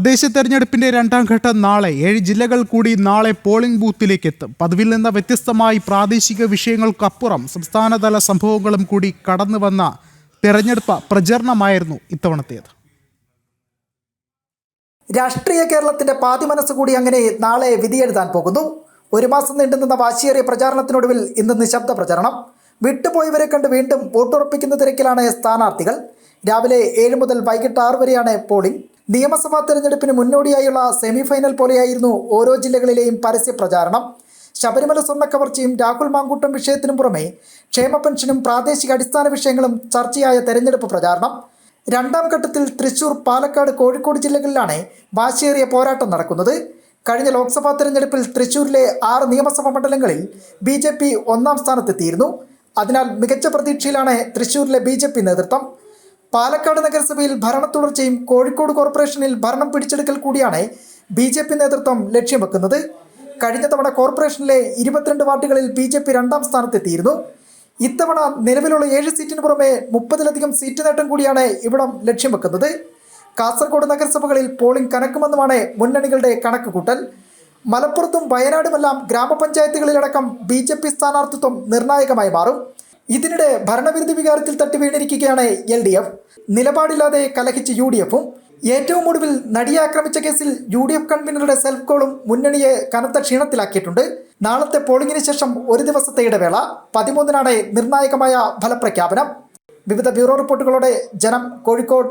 തദ്ദേശ തെരഞ്ഞെടുപ്പിന്റെ രണ്ടാം ഘട്ടം നാളെ ഏഴ് ജില്ലകൾ കൂടി നാളെ പോളിംഗ് ബൂത്തിലേക്ക് എത്തും പതിവിൽ നിന്ന് വ്യത്യസ്തമായി പ്രാദേശിക വിഷയങ്ങൾക്കപ്പുറം സംസ്ഥാനതല സംഭവങ്ങളും കൂടി കടന്നു വന്ന തെരഞ്ഞെടുപ്പ് പ്രചരണമായിരുന്നു ഇത്തവണത്തേത്. രാഷ്ട്രീയ കേരളത്തിന്റെ പാതി മനസ്സ് കൂടി അങ്ങനെ നാളെ വിധിയെഴുതാൻ പോകുന്നു. ഒരു മാസം നീണ്ടുനിന്ന വാശിയേറിയ പ്രചാരണത്തിനൊടുവിൽ ഇന്ന് നിശബ്ദ പ്രചരണം. വിട്ടുപോയവരെ കണ്ട് വീണ്ടും വോട്ടുറപ്പിക്കുന്ന തിരക്കിലാണ് സ്ഥാനാർത്ഥികൾ. രാവിലെ ഏഴ് മുതൽ വൈകിട്ട് ആറ് വരെയാണ് പോളിംഗ്. നിയമസഭാ തെരഞ്ഞെടുപ്പിന് മുന്നോടിയായുള്ള സെമിഫൈനൽ പോലെയായിരുന്നു ഓരോ ജില്ലകളിലെയും പരസ്യ പ്രചാരണം. ശബരിമല സ്വർണക്കവർച്ചയും രാഹുൽ മാങ്കൂട്ടം വിഷയത്തിനും പുറമെ ക്ഷേമ പെൻഷനും പ്രാദേശിക അടിസ്ഥാന വിഷയങ്ങളും ചർച്ചയായ തെരഞ്ഞെടുപ്പ് പ്രചാരണം. രണ്ടാം ഘട്ടത്തിൽ തൃശൂർ പാലക്കാട് കോഴിക്കോട് ജില്ലകളിലാണ് വാശിയേറിയ പോരാട്ടം നടക്കുന്നത്. കഴിഞ്ഞ ലോക്സഭാ തെരഞ്ഞെടുപ്പിൽ തൃശൂരിലെ ആറ് നിയമസഭാ മണ്ഡലങ്ങളിൽ ബി ഒന്നാം സ്ഥാനത്തെത്തിയിരുന്നു. അതിനാൽ മികച്ച പ്രതീക്ഷയിലാണ് തൃശൂരിലെ ബി നേതൃത്വം. പാലക്കാട് നഗരസഭയിൽ ഭരണ തുടർച്ചയും കോഴിക്കോട് കോർപ്പറേഷനിൽ ഭരണം പിടിച്ചെടുക്കൽ കൂടിയാണ് ബി ജെ പി നേതൃത്വം ലക്ഷ്യം വെക്കുന്നത്. കഴിഞ്ഞ തവണ കോർപ്പറേഷനിലെ ഇരുപത്തിരണ്ട് വാർഡുകളിൽ ബി ജെ പി രണ്ടാം സ്ഥാനത്തെത്തിയിരുന്നു. ഇത്തവണ നിലവിലുള്ള ഏഴ് സീറ്റിന് പുറമെ മുപ്പതിലധികം സീറ്റ് നേട്ടം കൂടിയാണ് ഇവിടം ലക്ഷ്യം വെക്കുന്നത്. കാസർഗോഡ് നഗരസഭകളിൽ പോളിംഗ് കനക്കുമെന്നുമാണ് മുന്നണികളുടെ കണക്കുകൂട്ടൽ. മലപ്പുറത്തും വയനാടുമെല്ലാം ഗ്രാമപഞ്ചായത്തുകളിലടക്കം ബി ജെ പി സ്ഥാനാർത്ഥിത്വം നിർണായകമായി മാറും. ഇതിനിടെ ഭരണവിരുദ്ധ വികാരത്തിൽ തട്ടി വീണിരിക്കുകയാണ് എൽ ഡി എഫ്. നിലപാടില്ലാതെ കലഹിച്ച് യു ഡി എഫും. ഏറ്റവും ഒടുവിൽ നടിയെ ആക്രമിച്ച കേസിൽ യു ഡി എഫ് കൺവീനറുടെ സെൽഫ് കോളും മുന്നണിയെ കനത്ത ക്ഷീണത്തിലാക്കിയിട്ടുണ്ട്. നാളത്തെ പോളിംഗിന് ശേഷം ഒരു ദിവസത്തെ ഇടവേള. പതിമൂന്നിനാണ് നിർണായകമായ ഫലപ്രഖ്യാപനം. വിവിധ ബ്യൂറോ റിപ്പോർട്ടുകളോടെ ജനം കോഴിക്കോട്